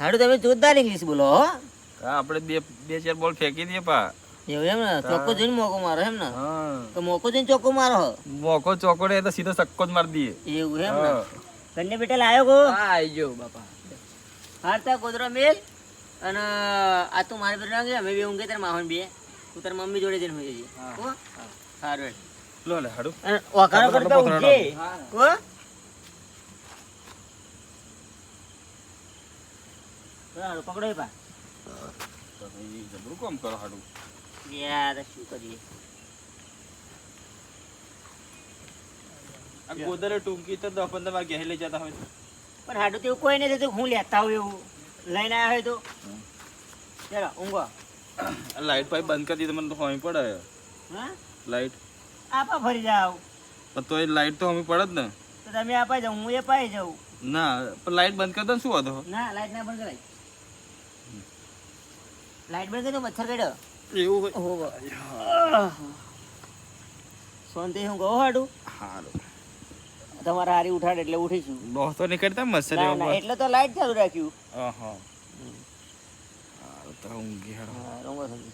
હાડું તમે જોરદાર ઇંગ્લિશ બોલો હો. આપણે બે બે ચાર બોલ ફેંકી દઈએ પા. એવું એમ ને? ચોખ્ખો જોઈને મોકો મારો એમ ને? તો મોકો જોઈને ચોખ્ખો મારો મોકો મોકો ચોકોડે તો સીધો સક્કો જ મારી દઈએ. એવું એમ ને? હા. બેટા લાયો ગો. હા આવી ગયો બાપા. હારતા ગોદરો મેલ અને આ તું મારે બેટા ગયા અમે બે ઊંઘે તાર માહોન બે. તું તાર મમ્મી જોડે જઈને હોઈ જજે. હા. સારું લો લે હાડું. ઓકારો કરતા ઊંઘે હો? હારું, પકડો પા. જબરું કામ કરો હાડું યાર શું કરીએ? આ ગોદરે ટૂંકી તો દસ પંદર વાર ઘેર લઈ જતા હોય. પણ હાડું તો એવું કોઈ નથી તો હું લેતા હોય એવું. લઈને આવ્યા હોય તો. ચાલો ઊંઘો. લાઈટ પાઈ બંધ કરી દીધી મને તો હોમી પડે. હા? લાઈટ. આપા ફરી જાવ પણ તો એ લાઈટ તો હોમી પડે જ ને. તો તમે અપાઈ જાવ હું એ પાઈ જાઉં. ના પણ લાઈટ બંધ કરતા શું હતો ના લાઈટ ના બંધ કરાય. લાઈટ બંધ કરી મચ્છર કાઢ્યો એવું શાંતિ હું. કહું હાડું? સારું તમારા હારી ઉઠાડ એટલે ઉઠીશું. બહુ તો નીકળતા ના એટલે તો લાઈટ ચાલુ રાખ્યું. હા હા તો ઊંઘી હેડો. રમો શાંતિ.